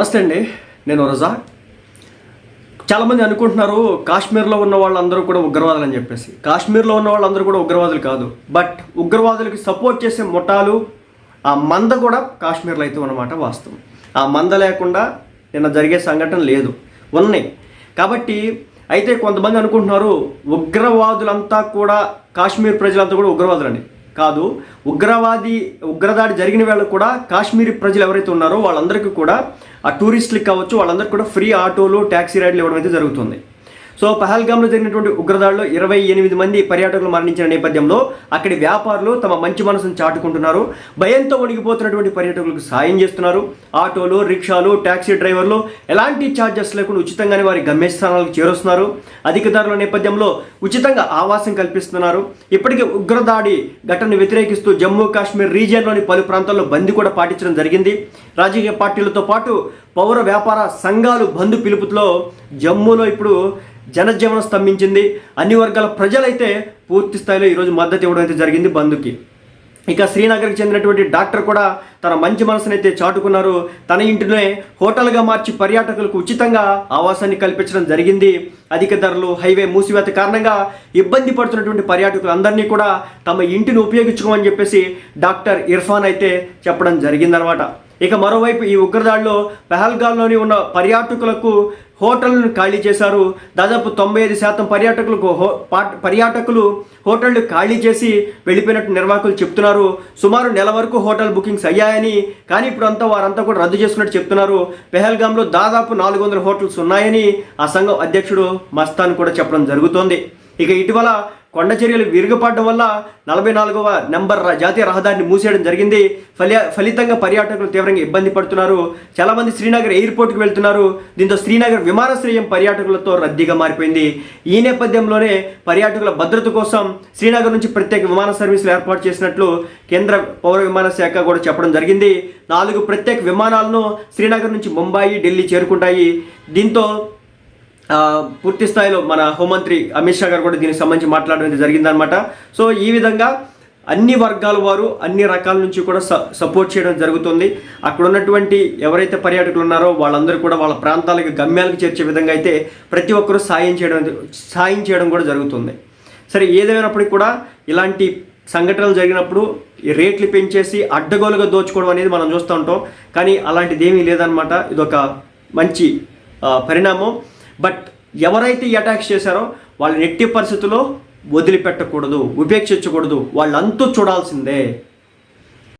నమస్తే అండి. నేను రజా. చాలామంది అనుకుంటున్నారు కాశ్మీర్లో ఉన్న వాళ్ళందరూ కూడా ఉగ్రవాదులు అని చెప్పేసి. కాశ్మీర్లో ఉన్న వాళ్ళందరూ కూడా ఉగ్రవాదులు కాదు. బట్ ఉగ్రవాదులకి సపోర్ట్ చేసే ముఠాలు ఆ మంద కూడా కాశ్మీర్లో అయితే ఉన్నమాట వాస్తవం. ఆ మంద లేకుండా నిన్న జరిగే సంఘటన లేదు. ఉన్నాయి. కాబట్టి అయితే కొంతమంది అనుకుంటున్నారు ఉగ్రవాదులంతా కూడా కాశ్మీర్ ప్రజలంతా కూడా ఉగ్రవాదులని కాదు. ఉగ్రవాది ఉగ్రదాడి జరిగిన వేళ కూడా కాశ్మీరీ ప్రజలు ఎవరైతే ఉన్నారో వాళ్ళందరికీ కూడా ఆ టూరిస్టులకు కావచ్చు వాళ్ళందరికీ కూడా ఫ్రీ ఆటోలు ట్యాక్సీ రైడ్లు ఇవ్వడం అయితే జరుగుతుంది. సో పహల్గామ్లో జరిగినటువంటి ఉగ్రదాడిలో ఇరవై ఎనిమిది మంది పర్యాటకులు మరణించిన నేపథ్యంలో అక్కడి వ్యాపారులు తమ మంచి మనసును చాటుకుంటున్నారు. భయంతో వణిగిపోతున్నటువంటి పర్యాటకులకు సాయం చేస్తున్నారు. ఆటోలు రిక్షాలు ట్యాక్సీ డ్రైవర్లు ఎలాంటి ఛార్జెస్ లేకుండా ఉచితంగానే వారి గమ్యస్థానాలకు చేరుస్తున్నారు. అధిక ధరల నేపథ్యంలో ఉచితంగా ఆవాసం కల్పిస్తున్నారు. ఇప్పటికే ఉగ్రదాడి ఘటనను వ్యతిరేకిస్తూ జమ్మూ కాశ్మీర్ రీజియన్లోని పలు ప్రాంతాల్లో బందీ కూడా పాటించడం జరిగింది. రాజకీయ పార్టీలతో పాటు పౌర వ్యాపార సంఘాలు బంధు పిలుపుతో జమ్మూలో ఇప్పుడు జనజీవనం స్తంభించింది. అన్ని వర్గాల ప్రజలైతే పూర్తి స్థాయిలో ఈరోజు మద్దతు ఇవ్వడం అయితే జరిగింది బంధుకి. ఇక శ్రీనగర్కి చెందినటువంటి డాక్టర్ కూడా తన మంచి మనసునైతే చాటుకున్నారు. తన ఇంటినే హోటల్గా మార్చి పర్యాటకులకు ఉచితంగా ఆవాసాన్ని కల్పించడం జరిగింది. అధిక ధరలు హైవే మూసివేత కారణంగా ఇబ్బంది పడుతున్నటువంటి పర్యాటకులు అందరినీ కూడా తమ ఇంటిని ఉపయోగించుకోమని చెప్పేసి డాక్టర్ ఇర్ఫాన్ అయితే చెప్పడం జరిగిందనమాట ఇక మరోవైపు ఈ ఉగ్రదాడిలో పెహల్గాల్లోని ఉన్న పర్యాటకులకు హోటళ్ళను ఖాళీ చేశారు. దాదాపు తొంభై ఐదు శాతం పర్యాటకులకు హో పర్యాటకులు హోటళ్ళు ఖాళీ చేసి వెళ్ళిపోయినట్టు నిర్వాహకులు చెప్తున్నారు. సుమారు నెల వరకు హోటల్ బుకింగ్స్ అయ్యాయని కానీ ఇప్పుడు అంతా వారంతా కూడా రద్దు చేసుకున్నట్టు చెప్తున్నారు. పెహల్గాంలో దాదాపు నాలుగు వందల హోటల్స్ ఉన్నాయని ఆ సంఘం అధ్యక్షుడు మస్తాన్ కూడా చెప్పడం జరుగుతోంది. ఇక ఇటీవల కొండ చర్యలు విరుగుపడడం వల్ల నలభై నాలుగవ నెంబర్ జాతీయ రహదారిని మూసేయడం జరిగింది. ఫలి ఫలితంగా పర్యాటకులు తీవ్రంగా ఇబ్బంది పడుతున్నారు. చాలామంది శ్రీనగర్ ఎయిర్పోర్ట్కి వెళ్తున్నారు. దీంతో శ్రీనగర్ విమానాశ్రయం పర్యాటకులతో రద్దీగా మారిపోయింది. ఈ నేపథ్యంలోనే పర్యాటకుల భద్రత కోసం శ్రీనగర్ నుంచి ప్రత్యేక విమాన సర్వీసులు ఏర్పాటు చేసినట్లు కేంద్ర పౌర విమాన శాఖ కూడా చెప్పడం జరిగింది. నాలుగు ప్రత్యేక విమానాలను శ్రీనగర్ నుంచి ముంబాయి ఢిల్లీ చేరుకుంటాయి. దీంతో పూర్తి స్థాయిలో మన హోంమంత్రి అమిత్ షా గారు కూడా దీనికి సంబంధించి మాట్లాడడం జరిగిందనమాట సో ఈ విధంగా అన్ని వర్గాల వారు అన్ని రకాల నుంచి కూడా స సపోర్ట్ చేయడం జరుగుతుంది. అక్కడ ఉన్నటువంటి ఎవరైతే పర్యాటకులు ఉన్నారో వాళ్ళందరూ కూడా వాళ్ళ ప్రాంతాలకు గమ్యాలకు చేర్చే విధంగా అయితే ప్రతి ఒక్కరూ సాయం చేయడం సాయం చేయడం కూడా జరుగుతుంది. సరే ఏదేమైనప్పటికీ కూడా ఇలాంటి సంఘటనలు జరిగినప్పుడు ఈ రేట్లు పెంచేసి అడ్డగోలుగా దోచుకోవడం అనేది మనం చూస్తూ ఉంటాం. కానీ అలాంటిది ఏమీ లేదనమాట ఇదొక మంచి పరిణామం. బట్ ఎవరైతే ఈ అటాక్స్ చేశారో వాళ్ళని ఎట్టి పరిస్థితుల్లో వదిలిపెట్టకూడదు ఉపేక్షించకూడదు వాళ్ళంతా చూడాల్సిందే.